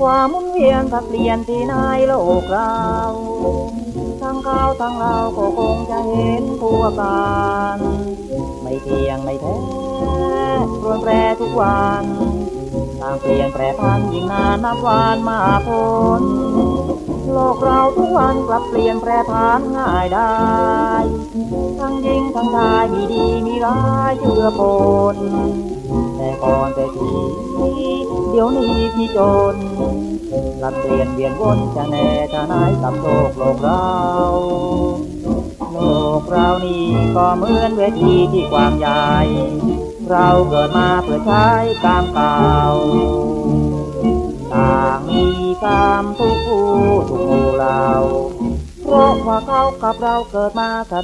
หมุนเวียนสักเปลี่ยนที่ในโลกเราทั้งเขาทั้งเราก็คงจะเห็นตัวกันไม่เที่ยงไม่แท้รวนแปรทุกวันตางเปลี่ยนแปรพันยิ่งนานนับวันมาพ้นโลกเราทุกวันกลับเปลี่ยนแปรพันง่ายได้ ทั้งหญิงทั้งชายมีดีมีร้ายเชื่อปนแต่ก่อนแต่ที เดี๋ยวนี้พี่จนลับเปลี่ยนเวียนวนจะแน่จะไหนกับโลกโลกเราโลกเรานี่ก็เหมือนเวทีที่กว้างใหญ่ เราเกิดมาเพื่อใช้กรรมเก่าต่างมีกรรมทุกผู้ทุกคู่เราเพราะว่าเขากับเราเกิดมาแสดง